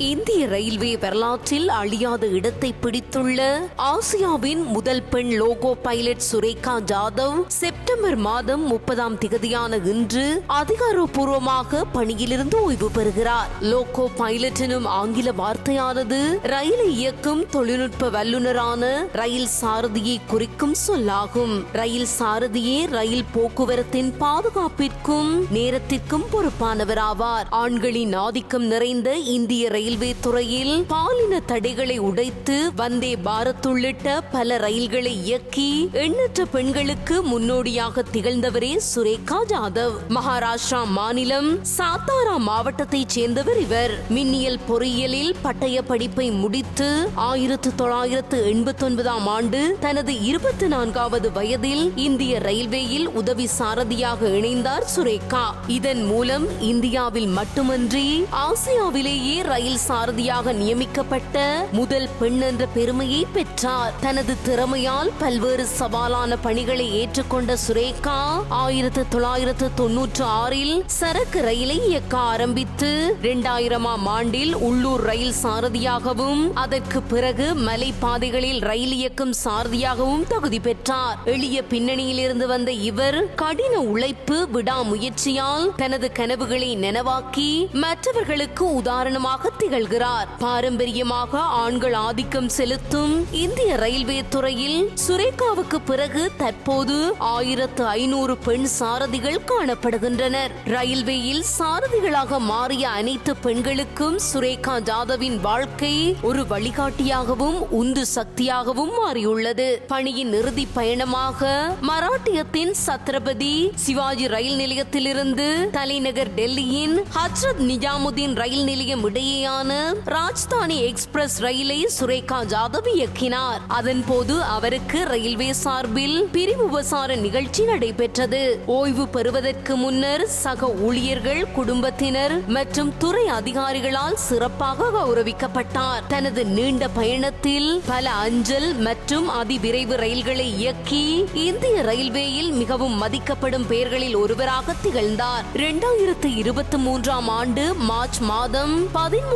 இந்திய ரயில்வே வரலாற்றில் அழியாத இடத்தை பிடித்துள்ள ஆசியாவின் முதல் பெண் loco pilot Surekha Jadhav September மாதம் முப்பதாம் திகதியான இன்று அதிகாரப்பூர்வமாக பணியிலிருந்து ஓய்வு பெறுகிறார். லோகோ பைலட் எனும் ஆங்கில வார்த்தையானது ரயிலை இயக்கும் தொழில்நுட்ப வல்லுநரான ரயில் சாரதியை குறிக்கும் சொல்லாகும். ரயில் சாரதியே ரயில் போக்குவரத்தின் பாதுகாப்பிற்கும் நேரத்திற்கும் பொறுப்பானவராவார். ஆண்களின் ஆதிக்கம் நிறைந்த இந்திய ரயில் ரயில்வே துறையில் பாலின தடைகளை உடைத்து வந்தே பாரத் உள்ளிட்ட பல ரயில்களை இயக்கி எண்ணற்ற பெண்களுக்கு முன்னோடியாக திகழ்ந்தவரே சுரேகா ஜாதவ். மகாராஷ்டிரா மாநிலம் சாத்தாரா மாவட்டத்தைச் சேர்ந்தவர் இவர். மின்னியல் பொறியியலில் பட்டய படிப்பை முடித்து ஆயிரத்து தொள்ளாயிரத்து எண்பத்தி ஒன்பதாம் ஆண்டு தனது இருபத்தி நான்காவது வயதில் இந்திய ரயில்வேயில் உதவி சாரதியாக இணைந்தார் சுரேகா. இதன் மூலம் இந்தியாவில் மட்டுமன்றி ஆசியாவிலேயே ரயில் சாரதியாக நியமிக்கப்பட்ட முதல் பெண் என்ற பெருமையை பெற்றார். தனது திறமையால் பல்வேறு சவாலான பணிகளை ஏற்றுக்கொண்ட சுரேகா ஆயிரத்து தொள்ளாயிரத்து தொன்னூற்று ஆறில் சரக்கு ரயிலை இயக்க ஆரம்பித்து இரண்டாயிரமாம் ஆண்டில் உள்ளூர் ரயில் சாரதியாகவும் அதற்கு பிறகு மலை பாதைகளில் ரயில் இயக்கும் சாரதியாகவும் தகுதி பெற்றார். எளிய பின்னணியில் இருந்து வந்த இவர் கடின உழைப்பு விடாமுயற்சியால் தனது கனவுகளை நனவாக்கி மற்றவர்களுக்கு உதாரணமாக திகழ்கிறார் பாரம்பரியமாக ஆண்கள் ஆதிக்கம் செலுத்தும் இந்திய ரயில்வே துறையில் சுரேகாவுக்கு பிறகு தற்போது ஆயிரத்து ஐநூறு பெண் சாரதிகள் காணப்படுகின்றனர். ரயில்வேயில் சாரதிகளாக மாறிய அனைத்து பெண்களுக்கும் சுரேகா ஜாதவின் வாழ்க்கை ஒரு வழிகாட்டியாகவும் உந்து சக்தியாகவும் மாறியுள்ளது. பணியின் இறுதி பயணமாக மராட்டியத்தின் சத்ரபதி சிவாஜி ரயில் நிலையத்திலிருந்து தலைநகர் டெல்லியின் ஹஜ்ரத் நிஜாமுதீன் ரயில் நிலையம் இடையே இடையேயான ராஜ்தானி எக்ஸ்பிரஸ் ரயிலை சுரேகா ஜாதவ் இயக்கினார். அதன் போது அவருக்கு ரயில்வே சார்பில் பிரிவு உபசார நிகழ்ச்சி நடைபெற்றது. ஓய்வு பெறுவதற்கு முன்னர் சக ஊழியர்கள் குடும்பத்தினர் மற்றும் துறை அதிகாரிகளால் சிறப்பாக கௌரவிக்கப்பட்டார். தனது நீண்ட பயணத்தில் பல அஞ்சல் மற்றும் அதிவிரைவு ரயில்களை இயக்கி இந்திய ரயில்வேயில் மிகவும் மதிக்கப்படும் பெயர்களில் ஒருவராக திகழ்ந்தார். இரண்டாயிரத்தி இருபத்தி மூன்றாம் ஆண்டு மார்ச் மாதம்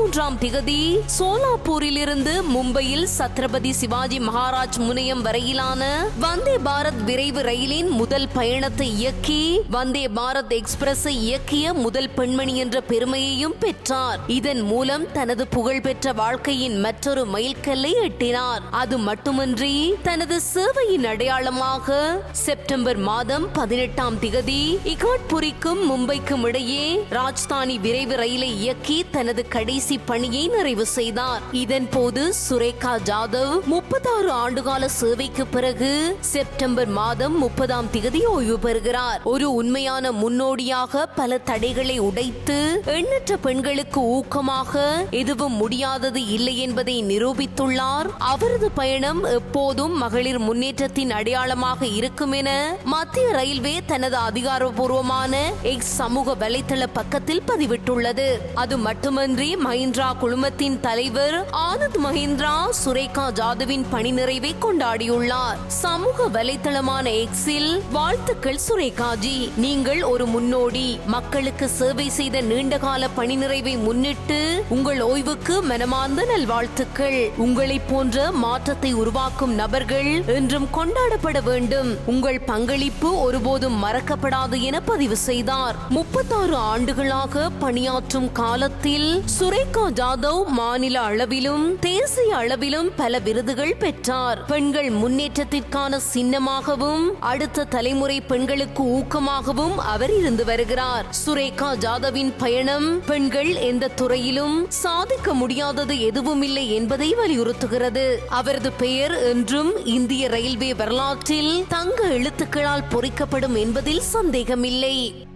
பதிமூன்றாம் திகதி சோலாப்பூரில் இருந்து மும்பையில் சத்ரபதி சிவாஜி மகாராஜ் முனையம் வரையிலான வந்தே பாரத் விரைவு ரயிலின் முதல் பயணத்தை இயக்கி வந்தே பாரத் எக்ஸ்பிரஸை இயக்கிய முதல் பெண்மணி என்ற பெருமையையும் பெற்றார். இதன் மூலம் தனது புகழ்பெற்ற வாழ்க்கையின் மற்றொரு மைல்கல்லை எட்டினார். அது மட்டுமன்றி தனது சேவையின் அடையாளமாக செப்டம்பர் மாதம் பதினெட்டாம் திகதி இகாட்புரிக்கும் மும்பைக்கும் இடையே ராஜ்தானி விரைவு ரயிலை இயக்கி தனது கடைசி பணியை நிறைவு செய்தார். இதன் போது சுரேகா ஜாதவ் முப்பத்தாறு ஆண்டுகால சேவைக்கு பிறகு செப்டம்பர் மாதம் முப்பதாம் தேதி ஓய்வு பெறுகிறார். ஒரு உண்மையான முன்னோடியாக பல தடைகளை உடைத்து எண்ணற்ற பெண்களுக்கு ஊக்கமாக எதுவும் முடியாதது இல்லை என்பதை நிரூபித்துள்ளார். அவரது பயணம் எப்போதும் மகளிர் முன்னேற்றத்தின் அடையாளமாக இருக்கும் என மத்திய ரயில்வே தனது அதிகாரப்பூர்வமான எக்ஸ் சமூக வலைதள பக்கத்தில் பதிவிட்டுள்ளது. அது மட்டுமன்றி மஹிந்திரா குழுமத்தின் தலைவர் ஆனந்த் மஹிந்திரா சுரேகா ஜாதவின் பணி நிறைவை கொண்டாடியுள்ளார். சமூக வலைத்தளமான எக்ஸில் வாழ்த்துக்கள் சுரேகாஜி. நீங்கள் ஒரு முன்னோடி. மக்களுக்கு சேவை செய்த நீண்டகால பணி நிறைவை முன்னிட்டு உங்கள் ஓய்வுக்கு மனமார்ந்த நல்வாழ்த்துக்கள். உங்களை போன்ற மாற்றத்தை உருவாக்கும் நபர்கள் என்றும் கொண்டாடப்பட வேண்டும். உங்கள் பங்களிப்பு ஒருபோதும் மறக்கப்படாது என பதிவு செய்தார். முப்பத்தாறு ஆண்டுகளாக பணியாற்றும் காலத்தில் சுரேக் ஜாதவ் மாநில அளவிலும் தேசிய அளவிலும் பல விருதுகள் பெற்றார். பெண்கள் முன்னேற்றத்திற்கான சின்னமாகவும் அடுத்த தலைமுறை பெண்களுக்கு ஊக்கமாகவும் அவர் இருந்து வருகிறார். சுரேகா ஜாதவின் பயணம் பெண்கள் எந்த துறையிலும் சாதிக்க முடியாதது எதுவும் இல்லை என்பதை வலியுறுத்துகிறது. அவரது பெயர் என்றும் இந்திய ரயில்வே வரலாற்றில் தங்க எழுத்துக்களால் பொறிக்கப்படும் என்பதில் சந்தேகமில்லை.